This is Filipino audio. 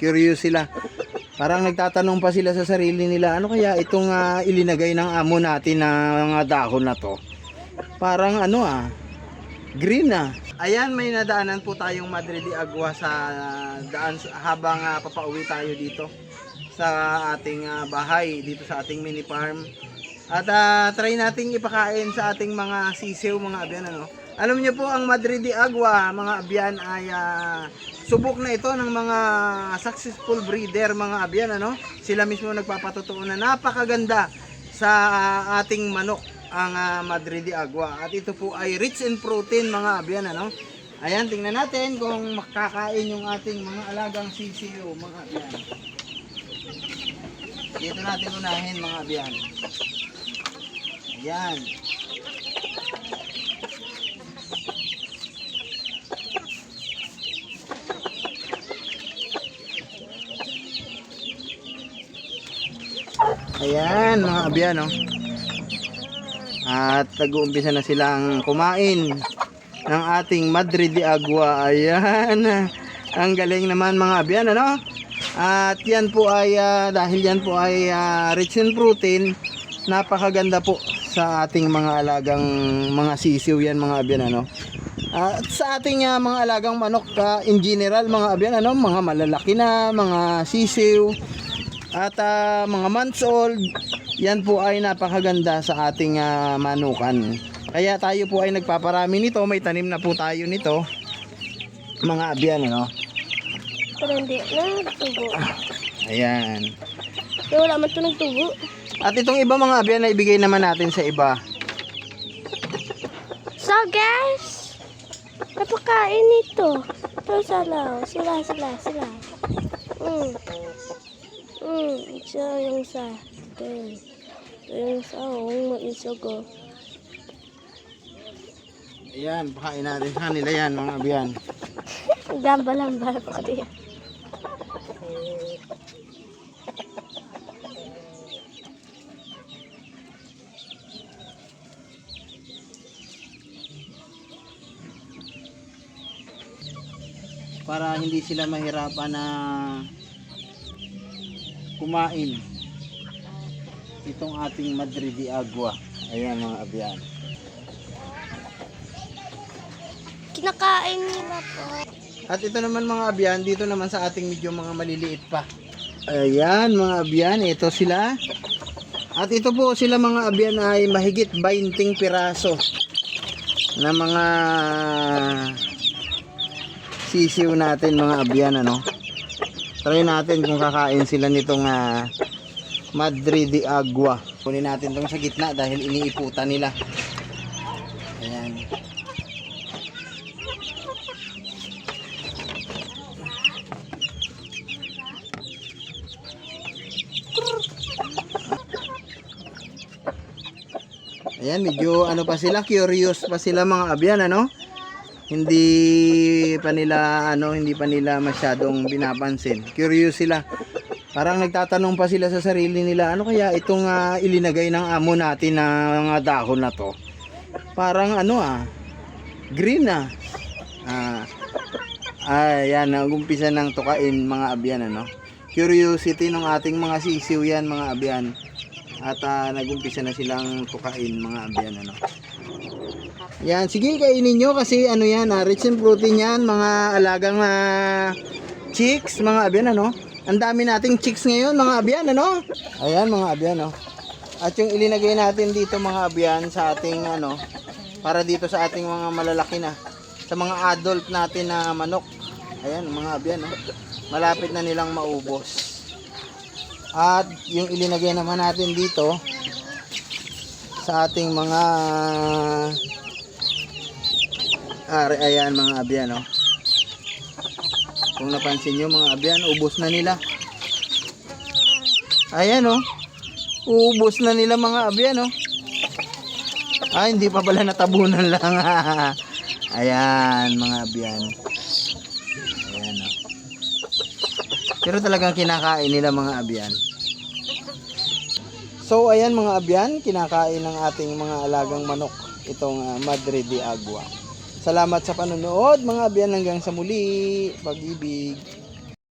Curious sila. Parang nagtatanong pa sila sa sarili nila, ano kaya itong ah, ilinagay ng amo natin na mga dahon na to? Parang ano ah, green ah. Ayan, may nadaanan po tayong Madre de Agua sa daan habang ah, papauwi tayo dito sa ating ah, bahay, dito sa ating mini farm. At ah, try nating ipakain sa ating mga sisiw, mga abyan ano. Alam niyo po ang Madre de Agua, mga abyan ay ah, subok na ito ng mga successful breeder, mga abyan ano. Sila mismo nagpapatotoo na napakaganda sa ah, ating manok ang ah, Madre de Agua. At ito po ay rich in protein, mga abyan ano. Ayan, tingnan natin kung makakain yung ating mga alagang sisiyo, mga abyan. Dito natin unahin, mga abyan. Ayan. Ayan mga abyan no. At nag-uumpisa na silang kumain ng ating Madre de Agua. Ayan. Ang galing naman mga abyan ano. At yan po ay ah, dahil yan po ay ah, rich in protein, napakaganda po sa ating mga alagang mga sisiw yan mga abyan ano. At sa ating ah, mga alagang manok ah, in general mga abyan ano, mga malalaki na, mga sisiw at ah, mga months old, yan po ay napakaganda sa ating ah, manukan. Kaya tayo po ay nagpaparami nito, may tanim na po tayo nito. Mga abyan ano. Pero hindi na nagtubo. Ayan. Pero wala man ito nagtubo. At itong iba mga abyan na ibigay naman natin sa iba. So guys, napakain nito. Ito sila, oh. sila, sila, sila. Mm. Yung sa. Ito yung sa, mag-isog, oh. Ayan, pakain natin sa kanila yan mga abyan. Lamba-lamba pa diyan. Para hindi sila mahirapan na kumain itong ating Madre de Agua. Ayan mga abyan. Kinakain nila po. At ito naman mga abyan, dito naman sa ating medyo mga maliliit pa. Ayan mga abyan, ito sila. At ito po sila mga abyan ay mahigit 20 piraso na mga sisiw natin mga abyan ano. Try natin kung kakain sila nitong ah, Madre de Agua. Kunin natin tong sa gitna dahil iniiputan nila. Ayan. Ayan, medyo ano pa sila, curious pa sila mga abyan, ano? Hindi pa nila, ano, hindi pa nila masyadong binapansin. Curious sila. Parang nagtatanong pa sila sa sarili nila, ano kaya itong ah, ilinagay ng amo natin na mga dahon na to? Parang ano ah, green ah. Ah, ayan, nag-umpisa ng tukain mga abyan, ano? Curiosity ng ating mga sisiw yan, mga abyan at ah, nag-umpisa na silang tukain mga abyan ano. Yan, sige kainin nyo kasi ano yan, ah, rich in protein yan, mga alagang ah, chicks, mga abyan ano. Ang dami nating chicks ngayon mga abyan ano. Ayan mga abyan no. At yung ilinagay natin dito mga abyan sa ating ano, para dito sa ating mga malalaki na, sa mga adult natin na manok. Ayan mga abyan no. Malapit na nilang maubos. At yung ilinagay naman natin dito sa ating mga Ari, ayan mga abyan, no? Kung napansin nyo mga abyan, ubos na nila. Ayan, no? Ubos na nila mga abyan, no? Ah, hindi pa pala natabunan lang. ayan, mga abyan. Ayan, no? Pero talagang kinakain nila mga abyan. So ayan mga abyan, kinakain ng ating mga alagang manok itong ah, Madre de Agua. Salamat sa panonood mga abyan hanggang sa muli. Pag-ibig.